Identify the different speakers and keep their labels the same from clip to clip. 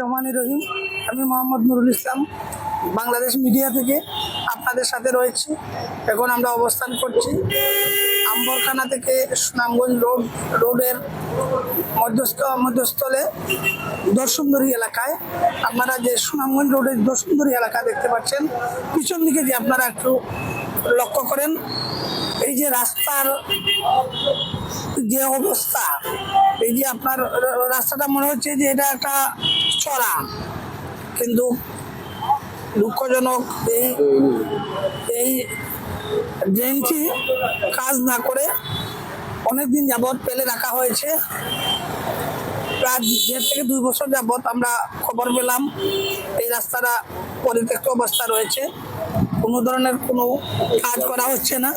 Speaker 1: রহমান রহিম। আমি মোহাম্মদ নুরুল ইসলাম, বাংলাদেশ মিডিয়া থেকে আপনাদের সাথে রয়েছি। এখন আমরা অবস্থান করছি আম্বরখানা থেকে সুনামগঞ্জ রোড, রোডের মধ্যস্থ, মধ্যস্থলে দর্শনদরী এলাকায়। আপনারা যে সুনামগঞ্জ রোডের দর্শনদরী এলাকা দেখতে পাচ্ছেন, পিছন দিকে যে আপনারা একটু লক্ষ্য করেন, এই যে রাস্তার যে অবস্থা, এই যে আপনার রাস্তাটা মনে হচ্ছে যে এটা একটা চড়া কিন্তু দুঃখজনক এই এই ড্রেনটি কাজ না করে অনেকদিন যাবৎ পেলে রাখা হয়েছে। প্রায় দেড় থেকে দুই বছর যাবৎ আমরা খবর পেলাম, এই রাস্তাটা পরিত্যক্ত অবস্থা রয়েছে। কোনো ধরনের কোনো কাজ করা হচ্ছে না।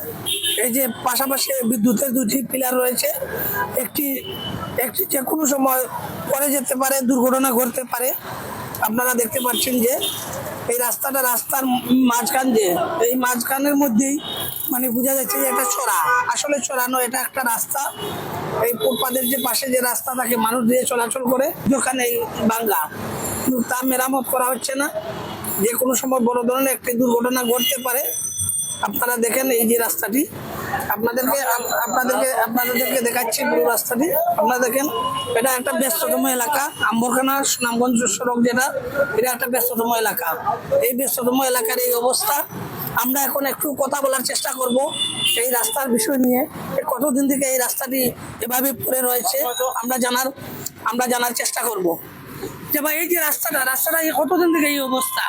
Speaker 1: এই যে পাশাপাশি বিদ্যুতের দুটি পিলার রয়েছে, একটি একটি যে কোনো সময় পরে যেতে পারে, দুর্ঘটনা ঘটতে পারে। আপনারা দেখতে পাচ্ছেন যে এই রাস্তাটা রাস্তার মাঝখান যে এই মাঝখানের মধ্যেই মানে বোঝা যাচ্ছে যে এটা ছড়া আসলে ছড়ানো এটা একটা রাস্তা। এই ফুটপাতের যে পাশে যে রাস্তা থাকে, মানুষ দিয়ে চলাচল করে ওখানে এই বাঙ্গা কিন্তু তা মেরামত করা হচ্ছে না। যে কোনো সময় বড় ধরনের একটি দুর্ঘটনা ঘটতে পারে। আপনারা দেখেন এই যে রাস্তাটি। আপনাদেরকে আপনাদেরকে আপনাদেরকে দেখাচ্ছি পুরো রাস্তাটি। আপনারা দেখেন, এটা একটা ব্যস্ততম এলাকা। আম্বরখানা, সুনামগঞ্জ, সড়ক যেটা, এটা একটা ব্যস্ততম এলাকা। এই ব্যস্ততম এলাকার এই অবস্থা। আমরা এখন একটু কথা বলার চেষ্টা করব এই রাস্তার বিষয় নিয়ে। কতদিন থেকে এই রাস্তাটি এভাবে পড়ে রয়েছে, আমরা জানার আমরা জানার চেষ্টা করব। যে ভাই, এই যে রাস্তাটা রাস্তাটা থেকে এই অবস্থা?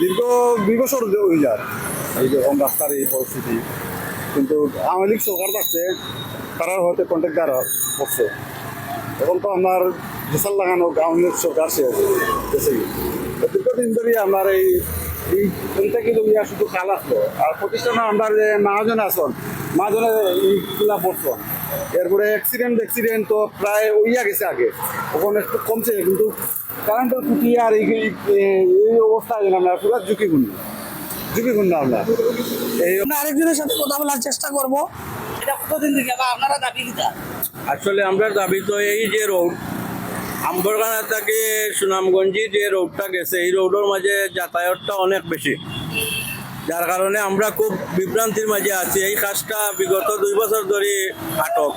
Speaker 2: দীর্ঘ দুই বছর হয়ে যায় এই রকম রাস্তার এই পরিস্থিতি। কিন্তু আওয়ামী লীগ সরকার থাকছে তারা হয়তো কন্ট্রাক্টার করছে। এখন তো আমার হিসাল লাগানো আওয়ামী লীগ সরকার গেছে কি। দীর্ঘদিন ধরে আমার এই এই কোনটা কিন্তু ইয়া শুধু খাল আসলো? আর প্রতিষ্ঠানে আমরা যে মহাজন আসন মহাজনে এইগুলা পড়তো এরপরে অ্যাক্সিডেন্ট অ্যাক্সিডেন্ট তো প্রায় ওইয়া গেছে আগে। ওখানে একটু কমছে, কিন্তু কারেন্টের খুঁটি আর এই অবস্থা আমরা পুরো ঝুঁকিপূর্ণ। ঝুঁকিপূর্ণ আমরা এই
Speaker 1: আমরা আরেকজনের সাথে কথা বলার চেষ্টা করব। এটা কতদিন থেকে বা আপনারা দাবি কিটা
Speaker 3: আসলে আমরা দাবি তো এই যে রোড আম্বরখানা থেকে সুনামগঞ্জি যে রোডটা গেছে এই রোডের মাঝে যাতায়াতটা অনেক বেশি। যার কারণে আমরা খুব বিভ্রান্তির মাঝে আছি। এই কাজটা বিগত দুই বছর ধরে আটক।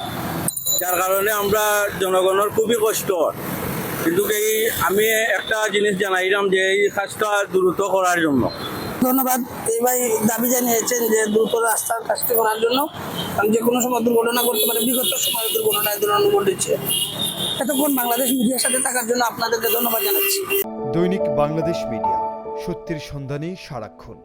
Speaker 3: যার কারণে আমরা জনগণের খুবই কষ্ট। কিন্তু এই আমি একটা জিনিস জানাইলাম যে এই কাজটা দ্রুত করার জন্য।
Speaker 1: ধন্যবাদ। এই ভাই দাবি জানিয়েছেন যে দ্রুত রাস্তার কাজটি করার জন্য যে কোনো সময় দুর্ঘটনা করতে পারে, বিগত সময় দুর্ঘটনায় দুর্ঘটনা ঘটেছে। এতক্ষণ বাংলাদেশ মিডিয়ার সাথে থাকার জন্য আপনাদেরকে ধন্যবাদ জানাচ্ছি।
Speaker 4: দৈনিক বাংলাদেশ মিডিয়া, সত্যির সন্ধানে সারাক্ষণ।